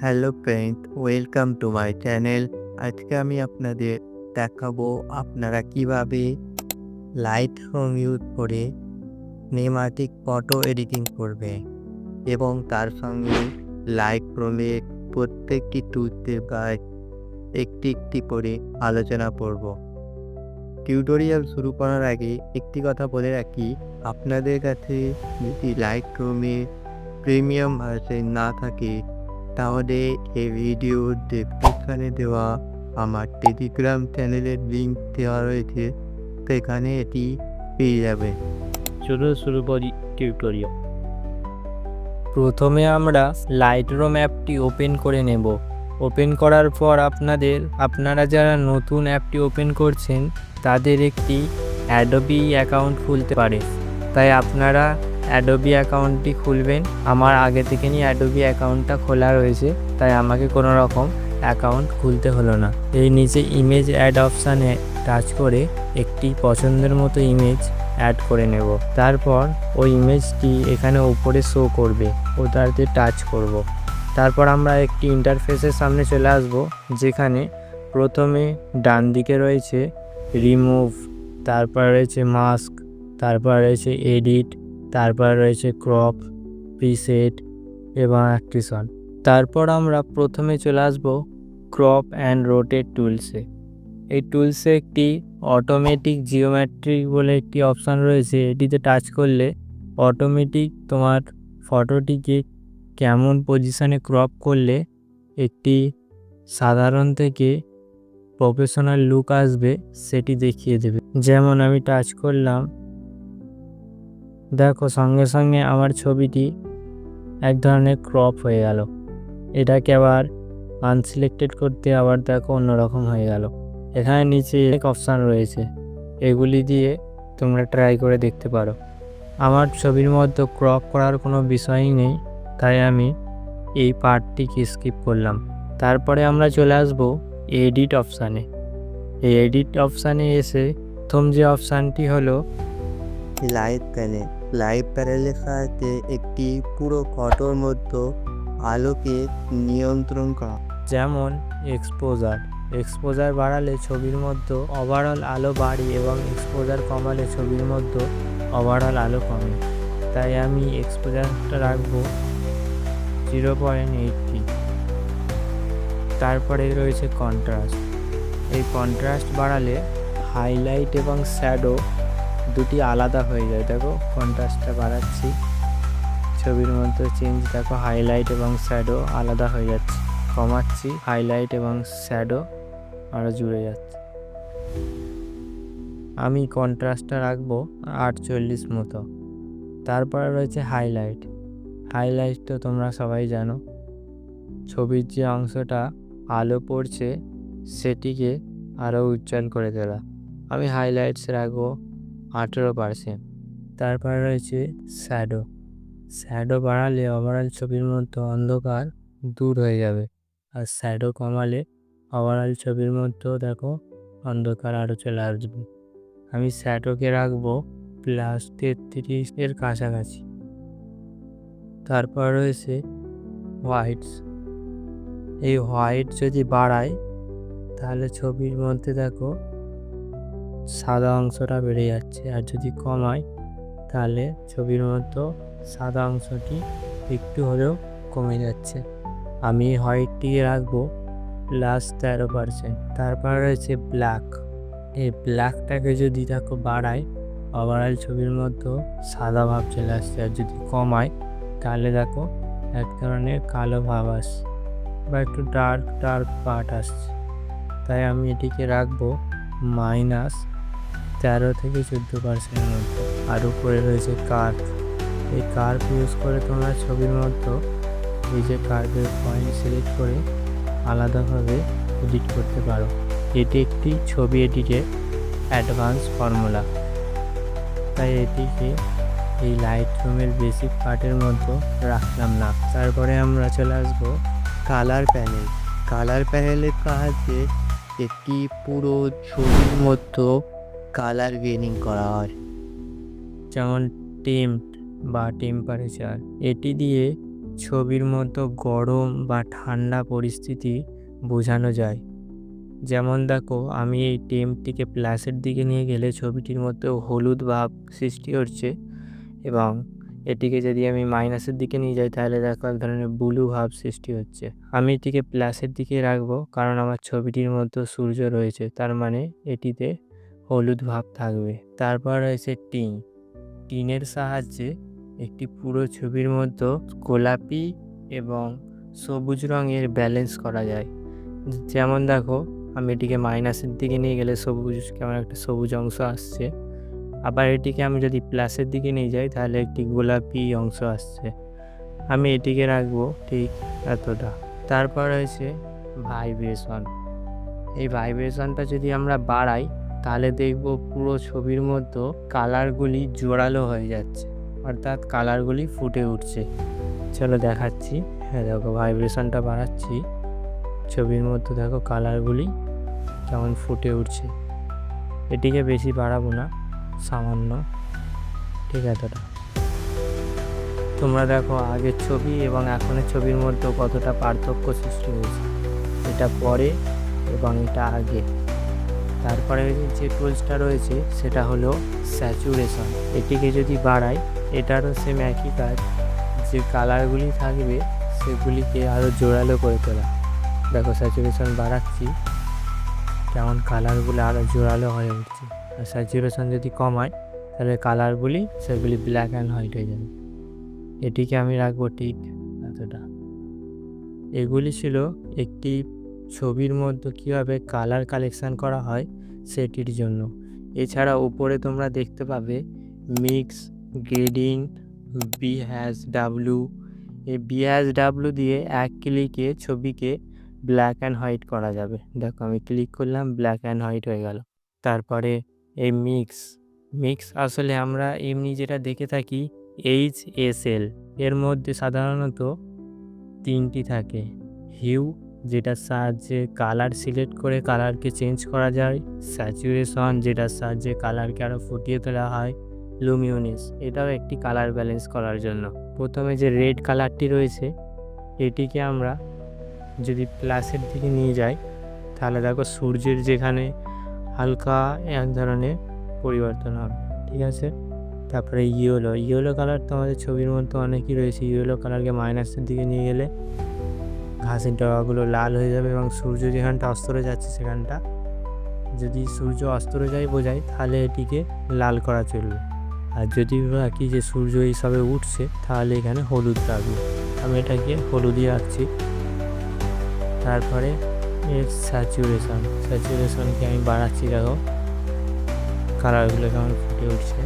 Hello friend welcome to my channel আজকে আমি আপনাদের দেখাবো আপনারা কীভাবে লাইট হোম ইউজ করে নেমাটিক ফটো এডিটিং করবে এবং তার সঙ্গে লাইট রোমের প্রত্যেকটি টুলসের গায়ে একটি একটি করে আলোচনা করব। টিউটোরিয়াল শুরু করার আগে একটি কথা বলে রাখি, আপনাদের কাছে যদি লাইট রুমে প্রিমিয়াম ভার্সন না থাকে তাহলে এই ভিডিওর ডেসক্রিপশানে দেওয়া আমার টেলিগ্রাম চ্যানেলের লিঙ্ক দেওয়া রয়েছে। সেখানে এটি পেয়ে যাবে। চলুন শুরু করি টিউটোরিয়াল প্রথমে আমরা লাইটরুম অ্যাপটি ওপেন করে নেব। ওপেন করার পর আপনাদের, আপনারা যারা নতুন অ্যাপটি ওপেন করছেন, তাদের একটি অ্যাডোবি অ্যাকাউন্ট খুলতে পারে। তাই আপনারা অ্যাডোবি অ্যাকাউন্টটি খুলবেন। আমার আগে থেকে নিয়ে অ্যাডোবি অ্যাকাউন্টটা খোলা রয়েছে, তাই আমাকে কোনো রকম অ্যাকাউন্ট খুলতে হলো না। এই নিচে ইমেজ অ্যাড অপশানে টাচ করে একটি পছন্দের মতো ইমেজ অ্যাড করে নেব। তারপর ওই ইমেজটি এখানে উপরে শো করবে ও ওটাতে টাচ করব। তারপর আমরা একটি ইন্টারফেসের সামনে চলে আসব, যেখানে প্রথমে ডান দিকে রয়েছে রিমুভ তারপর রয়েছে মাস্ক তারপর রয়েছে এডিট তারপর রয়েছে ক্রপ, প্রিসেট এবং অ্যাক্টিশন তারপর আমরা প্রথমে চলে আসব ক্রপ অ্যান্ড রোটেট টুলসে। এই টুলসে একটি অটোমেটিক জিওমেট্রি বলে একটি অপশান রয়েছে, এটিতে টাচ করলে অটোমেটিক তোমার ফটোটিকে কেমন পজিশানে ক্রপ করলে একটি সাধারণ থেকে প্রফেশনাল লুক আসবে, সেটি দেখিয়ে দেবে। যেমন আমি টাচ করলাম দেখো, সঙ্গে সঙ্গে আমার ছবিটি এক ধরনের ক্রপ হয়ে গেল। এটাকে আবার আনসিলেক্টেড করতে আবার দেখো, অন্যরকম হয়ে গেল। এখানে নিচে এক অপশান রয়েছে। এগুলি দিয়ে তোমরা ট্রাই করে দেখতে পারো। আমার ছবির মধ্যে ক্রপ করার কোনো বিষয়ই নেই, তাই আমি এই পার্টটিকে স্কিপ করলাম। তারপরে আমরা চলে আসব এডিট অপশানে এই এডিট অপশানে এসে প্রথম যে অপশানটি হলো লাইভ প্যানেল লাইভ প্যানেলের সাহায্যে একটি পুরো ফটোর মধ্যে আলোকে নিয়ন্ত্রণ করা। যেমন এক্সপোজার এক্সপোজার বাড়ালে ছবির মধ্যে ওভারঅল আলো বাড়ে এবং এক্সপোজার কমালে ছবির মধ্যে ওভারঅল আলো কমে। তাই আমি এক্সপোজারটা রাখব জিরো পয়েন্ট এইটটি তারপরে রয়েছে কন্ট্রাস্ট এই কন্ট্রাস্ট বাড়ালে হাইলাইট এবং শ্যাডো দুটি আলাদা হয়ে যায়। দেখো কন্ট্রাস্টটা বাড়াচ্ছি। ছবির মধ্যে চেঞ্জ দেখো হাইলাইট এবং শ্যাডো আলাদা হয়ে যাচ্ছে। কমাচ্ছি হাইলাইট এবং শ্যাডো আরও জুড়ে যাচ্ছে। আমি কন্ট্রাস্টটা রাখব আটচল্লিশ মতো। তারপরে রয়েছে হাইলাইট হাইলাইট তো তোমরা সবাই জানো। ছবির যে অংশটা আলো পড়ছে, সেটিকে আরও উজ্জ্বল করে তোলা। আমি হাইলাইটস রাখব আঠেরো পারসেন্ট। তারপরে রয়েছে শ্যাডো শ্যাডো বাড়ালে ওভারঅল ছবির মধ্যে অন্ধকার দূর হয়ে যাবে। আর শ্যাডো কমালে ওভারঅল ছবির মধ্যেও দেখো অন্ধকার আরও চলে আসবে। আমি শ্যাডোকে রাখব প্লাস তেত্রিশের কাছাকাছি। তারপর রয়েছে হোয়াইটস। এই হোয়াইট যদি বাড়ায়, তাহলে ছবির মধ্যে দেখো সাদা অংশটা বেড়ে যাচ্ছে। আর যদি কমায় তাহলে ছবির মতো সাদা অংশটি একটু হলেও কমে যাচ্ছে। আমি হোয়াইটটিকে রাখব প্লাস তেরো পারসেন্ট। তারপর রয়েছে ব্ল্যাক। এই ব্ল্যাকটাকে যদি দেখো বাড়ায় ওভারঅল ছবির মধ্যে সাদা ভাব চলে আসছে। আর যদি কমায় তাহলে দেখো এক ধরনের কালো ভাব আসছে বা একটু ডার্ক ডার্ক পার্ট আসছে। তাই আমি এটিকে রাখব মাইনাস তেরো থেকে চোদ্দ পার্সেন্টের মধ্যে আর উপরে রয়েছে কার্ভ এই কার্ভ ইউজ করে তোমরা ছবির মধ্যে এই যে কার্ভের পয়েন্ট সিলেক্ট করে আলাদাভাবে এডিট করতে পারো। এটি একটি ছবি এডিটের অ্যাডভান্স ফর্মুলা তাই এটিকে এই লাইট রুমের বেসিক পার্টের মধ্যে রাখলাম না। তারপরে আমরা চলে আসব কালার প্যানেল কালার প্যানেলের সাহায্যে একটি পুরো ছবির মধ্যে কালার গ্রেডিং করা হয়। যেমন টেম্প বা টেম্পারেচার। এটি দিয়ে ছবির মতো গরম বা ঠান্ডা পরিস্থিতি বোঝানো যায়। যেমন দেখো, আমি এই টেমটিকে প্লাসের দিকে নিয়ে গেলে ছবিটির মধ্যে হলুদ ভাব সৃষ্টি হচ্ছে এবং এটিকে যদি আমি মাইনাসের দিকে নিয়ে যাই, তাহলে দেখো এক ধরনের ব্লু ভাব সৃষ্টি হচ্ছে। আমি এটিকে প্লাসের দিকে রাখব কারণ আমার ছবিটির মধ্যে সূর্য রয়েছে। তার মানে এটিতে হলুদ ভাব থাকবে। তারপর রয়েছে টিন। টিনের সাহায্যে একটি পুরো ছবির মধ্যে গোলাপি এবং সবুজ রঙের ব্যালেন্স করা যায়। যেমন দেখো, আমি এটিকে মাইনাসের দিকে নিয়ে গেলে সবুজ, কেমন একটা সবুজ অংশ আসছে। আবার এটিকে আমি যদি প্লাসের দিকে নিয়ে যাই, তাহলে একটি গোলাপি অংশ আসছে। আমি এটিকে রাখব ঠিক এতটা। তারপর রয়েছে ভাইব্রেশন এই ভাইব্রেশনটা যদি আমরা বাড়াই তাহলে দেখব পুরো ছবির মধ্যে কালারগুলি জোরালো হয়ে যাচ্ছে। অর্থাৎ কালারগুলি ফুটে উঠছে। চলো দেখাচ্ছি। হ্যাঁ দেখো ভাইব্রেশনটা বাড়াচ্ছি। ছবির মধ্যে দেখো কালারগুলি কেমন ফুটে উঠছে। এটিকে বেশি বাড়াবো না, সামান্য। ঠিক এতটা তোমরা দেখো আগের ছবি এবং এখনের ছবির মধ্যে কতটা পার্থক্য সৃষ্টি হয়েছে। এটা পরে এবং এটা আগে। তারপরে যে টুলসটা রয়েছে, সেটা হলো স্যাচুরেশন এটিকে যদি বাড়াই, এটারও সেম একই কাজ, যে কালারগুলি থাকবে, সেগুলিকে আরও জোরালো করে তোলা। দেখো স্যাচুরেশন বাড়াচ্ছি, কেমন কালারগুলো আরও জোরালো হয়ে উঠছে। আর স্যাচুরেশন যদি কমায় তাহলে কালারগুলি সেগুলি ব্ল্যাক অ্যান্ড হোয়াইট হয়ে যাবে। এটিকে আমি রাখব ঠিক এতটা। এগুলি ছিল একটি ছবির মধ্যে কীভাবে কালার কালেকশান করা হয় সেটির জন্য। এছাড়া উপরে তোমরা দেখতে পাবে mix grading B has W এই বি হ্যাজ ডাব্লু দিয়ে এক ক্লিকে ছবিকে ব্ল্যাক অ্যান্ড হোয়াইট করা যাবে। দেখো, আমি ক্লিক করলাম ব্ল্যাক অ্যান্ড হোয়াইট হয়ে গেল। তারপরে এই মিক্স মিক্স আসলে আমরা এমনি যেটা দেখে থাকি এইচ এস এল এর মধ্যে সাধারণত তিনটি থাকে হিউ যেটার সাহায্যে কালার সিলেক্ট করে কালারকে চেঞ্জ করা যায়। স্যাচুরেশন যেটার সাহায্যে কালারকে আরও ফুটিয়ে তোলা হয়। লুমিউনিস এটাও একটি কালার ব্যালেন্স করার জন্য। প্রথমে যে রেড কালারটি রয়েছে, এটিকে আমরা যদি প্লাসের দিকে নিয়ে যাই, তাহলে দেখো সূর্যের যেখানে হালকা এক ধরনের পরিবর্তন হবে, ঠিক আছে? তারপরে ইয়েলো ইয়েলো কালার তো আমাদের ছবির মধ্যে অনেকই রয়েছে। ইয়েলো কালারকে মাইনাসের দিকে নিয়ে গেলে ঘাসের ডগাগুলো লাল হয়ে যাবে এবং সূর্য যেখানটা অস্তরে যাচ্ছে সেখানটা, যদি সূর্য অস্তরে যায় বোঝায়, তাহলে এটিকে লাল করা চলবে। আর যদি রাখি যে সূর্য এইসবে উঠছে, তাহলে এখানে হলুদ রাখব আমি এটাকে হলুদই রাখছি তারপরে এর স্যাচুরেশন। স্যাচুরেশনকে আমি বাড়াচ্ছি, দেখো। কালারগুলো কেমন ফুটে উঠছে।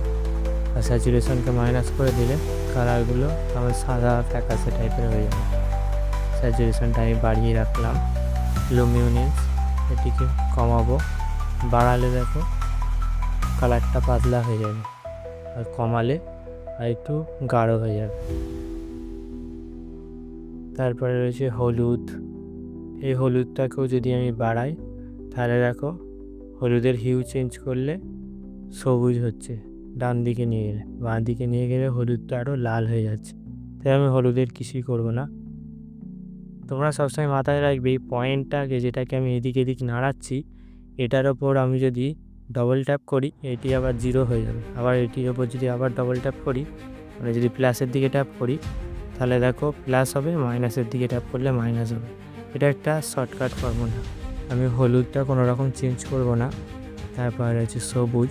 আর স্যাচুরেশনকে মাইনাস করে দিলে কালারগুলো আমার সাদা ফ্যাকাসে টাইপের হয়ে যাবে। স্যাচুরেশনটা আমি বাড়িয়ে রাখলাম। লুমিউনেন্স এটিকে কমাবো। বাড়ালে দেখো, কালারটা পাতলা হয়ে যাবে। আর কমালে আর একটু গাঢ় হয়ে যাবে। তারপরে রয়েছে হলুদ। এই হলুদটাকেও যদি আমি বাড়াই, তাহলে দেখো, হলুদের হিউ চেঞ্জ করলে সবুজ হচ্ছে। ডান দিকে নিয়ে গেলে। বাঁ দিকে নিয়ে গেলে হলুদটা আরও লাল হয়ে যাচ্ছে। তাই আমি হলুদের কিছুই করব না। তোমরা সবসময় মাথায় রাখবে এই পয়েন্টটাকে যেটাকে আমি এদিক এদিক নাড়াচ্ছি, এটার ওপর আমি যদি ডবল ট্যাপ করি, এটি আবার জিরো হয়ে যাবে। আবার এটির ওপর যদি আবার ডবল ট্যাপ করি মানে যদি প্লাসের দিকে ট্যাপ করি, তাহলে দেখো প্লাস হবে মাইনাসের দিকে ট্যাপ করলে মাইনাস হবে। এটা একটা শর্টকাট ফর্মুলা আমি হলুদটা কোনো রকম চেঞ্জ করব না। তারপর আছে সবুজ।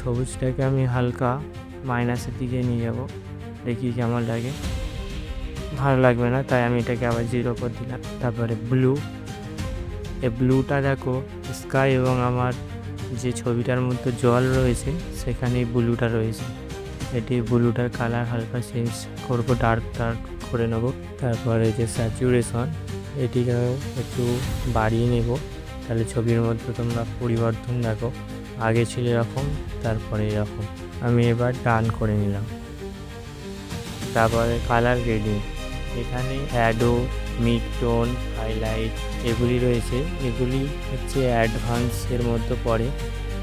সবুজটাকে আমি হালকা মাইনাসের দিকে নিয়ে যাব। দেখি কেমন লাগে। ভালো লাগবে না, তাই আমি এটাকে আবার জিরো করে দিলাম। তারপরে ব্লু এই ব্লুটা দেখো স্কাই এবং আমার যে ছবিটার মধ্যে জল রয়েছে সেখানে ব্লুটা রয়েছে। এটি ব্লুটার কালার হালকা চেঞ্জ করব ডার্ক ডার্ক করে নেব। তারপরে যে স্যাচুরেশন এটিকেও একটু বাড়িয়ে নেব। তাহলে ছবির মধ্যে তোমরা পরিবর্তন দেখো। আগে ছিল এরকম, তারপরে এরকম। আমি এবার ডান করে নিলাম। তারপরে কালার গ্রেডিং এখানে অ্যাডো মিড টোন হাইলাইট এগুলি রয়েছে। এগুলি হচ্ছে অ্যাডভান্সের মধ্যে পড়ে।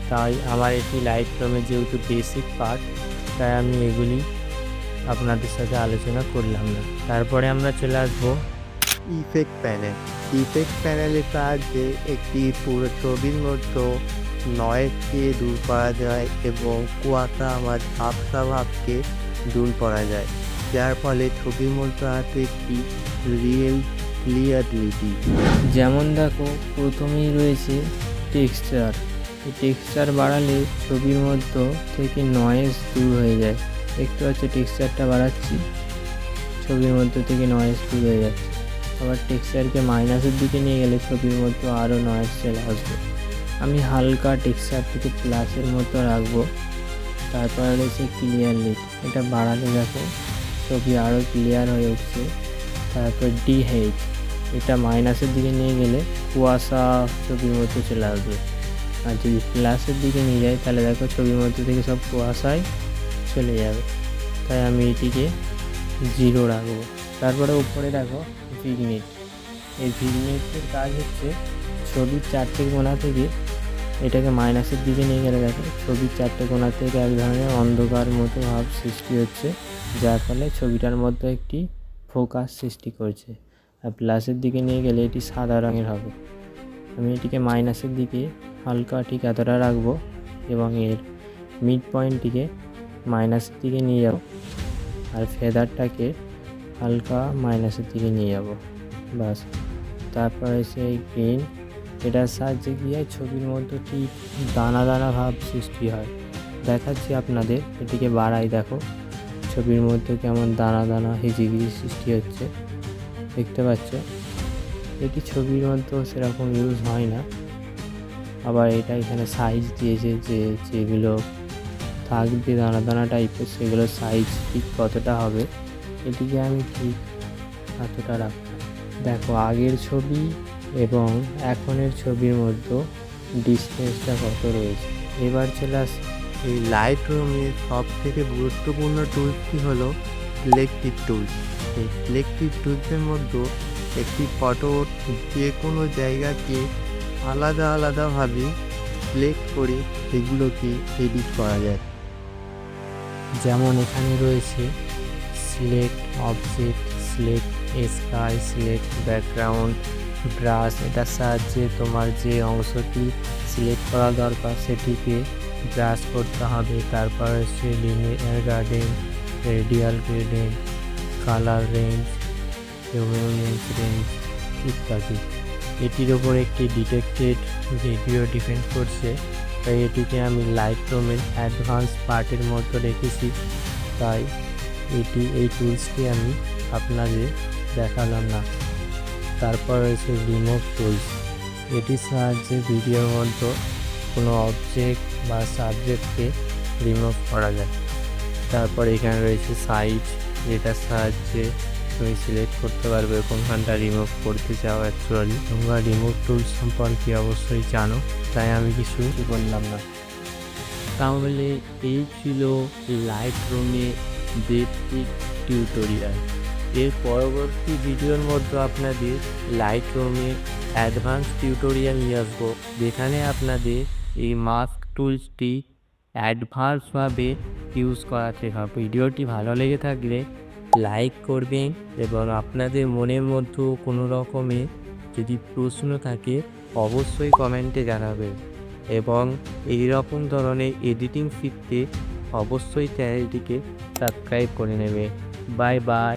তাই আমার এটি লাইট রুমের যেহেতু বেসিক পার্ট তাই আমি এগুলি আপনাদের সাথে আলোচনা করলাম না। তারপরে আমরা চলে আসব ইফেক্ট প্যানেল ইফেক্ট প্যানেলের সাহায্যে একটি পুরো ছবির মধ্যে নয়েজকে দূর করা যায় এবং কুয়াশা আমার ঝাপসা ভাবকে দূর করা যায়। যার ফলে ছবির মধ্যে আসে একটি রিয়েল ক্লিয়ারিটি যেমন দেখো, প্রথমেই রয়েছে টেক্সচার টেক্সচার বাড়ালে ছবির মধ্যে থেকে নয়েজ দূর হয়ে যায়। দেখতে পাচ্ছ টেক্সচারটা বাড়াচ্ছি, ছবির মধ্যে থেকে নয়েজ দূর হয়ে যাচ্ছে। আবার টেক্সচারকে মাইনাসের দিকে নিয়ে গেলে ছবির মধ্যে আরও নয়েজ চলে আসবে। আমি হালকা টেক্সচারটিকে প্লাসের মতো রাখব, তারপরে রয়েছে ক্লিয়ার লিট এটা বাড়ালে দেখো ছবি আরও ক্লিয়ার হয়ে উঠছে। তারপর ডিহেড এটা মাইনাসের দিকে নিয়ে গেলে কুয়াশা ছবির মধ্যে চলে আসবে। আর যদি প্লাসের দিকে নিয়ে যাই তাহলে দেখো ছবির মধ্যে থেকে সব কুয়াশায় চলে যাবে। তাই আমি এটিকে জিরো রাখব। তারপরে উপরে দেখো ভিগনেট এই ভিগনেটের কাজ হচ্ছে ছবির চারটে কোণা থেকে এটাকে মাইনাসের দিকে নিয়ে গেলে দেখো ছবির চারটে কোণা থেকে এক ধরনের অন্ধকার মতো ভাব সৃষ্টি হচ্ছে। যার ফলে ছবিটার মধ্যে একটি ফোকাস সৃষ্টি করছে। আর প্লাসের দিকে নিয়ে গেলে এটি সাদা রঙের হবে। আমি এটিকে মাইনাসের দিকে হালকা ঠিক এতটা রাখব এবং এর মিড পয়েন্টটিকে মাইনাসের দিকে নিয়ে যাব আর ফেদারটাকে হালকা মাইনাসের দিকে নিয়ে যাব। বাস, তারপরে সেই গ্রিন, এটার সাহায্যে গিয়ে ছবির মধ্যে ঠিক দানা দানা ভাব সৃষ্টি হয়। দেখাচ্ছি আপনাদের, এটিকে বাড়াই দেখো। ছবির মধ্যে কেমন দানা দানা হিজিগিরি সৃষ্টি হচ্ছে দেখতে পাচ্ছ। এটি ছবির মধ্যেও সেরকম ইউজ হয় না। আবার এটা এখানে সাইজ দিয়েছে যে যেগুলো থাকবে দানা দানা টাইপের সেগুলো সাইজ ঠিক কতটা হবে এটিকে আমি ঠিক এতটা রাখতাম দেখো আগের ছবি এবং এখনের ছবির মধ্যে ডিস্টেন্সটা কত রয়েছে। এবার চলে আসি। এই লাইট রুমের সব থেকে গুরুত্বপূর্ণ টুলসটি হলো সিলেক্টিভ টুলস এই সিলেক্টিভ টুলসের মধ্যে একটি ফটো যে কোনো জায়গাকে আলাদা আলাদাভাবে সিলেক্ট করে সেগুলোকে এডিট করা যায়। যেমন এখানে রয়েছে select object select sky select background brush এটার সাহায্যে তোমার যে অংশটি সিলেক্ট করা দরকার সেটিকে ব্রাশ করতে হবে তারপর হচ্ছে linear gradient, radial gradient colour range luminance range ইত্যাদি। এটির ওপর একটি ডিটেক্টেড ভিডিও ডিপেন্ড করছে। তাই এটিকে আমি লাইট রুমের অ্যাডভান্স পার্টের মধ্যে রেখেছি। তাই এটি এই টুলসটি আমি আপনাদের দেখালাম না। তারপর রয়েছে রিমোভ টুলস। এটির সাহায্যে ভিডিওর মধ্যে কোনো অবজেক্ট বা সাবজেক্টকে রিমুভ করা যায়। তারপর এখানে রয়েছে সাইজ যেটার সাহায্যে তুমি সিলেক্ট করতে পারবে কোনখানটা রিমুভ করতে চাও অ্যাকচুয়ালি তোমরা রিমুভ টুল সম্পর্কে অবশ্যই জানো, তাই আমি কিছু বললাম না। তাহলে এই ছিল লাইট রুমে বেসিক টিউটোরিয়াল এর পরবর্তী ভিডিওর মধ্যে আপনাদের লাইট রুমে অ্যাডভান্স টিউটোরিয়াল নিয়ে আসব। যেখানে আপনাদের এই মাস্ক টুলসটি অ্যাডভান্সভাবে ইউজ করাতে হবে। ভিডিওটি ভালো লেগে থাকলে লাইক করবেন এবং আপনাদের মনের মধ্যেও কোনো রকমে যদি প্রশ্ন থাকে, অবশ্যই কমেন্টে জানাবেন। এবং এই রকম ধরনের এডিটিং শিখতে অবশ্যই চ্যানেলটিকে সাবস্ক্রাইব করে নেবে বাই বাই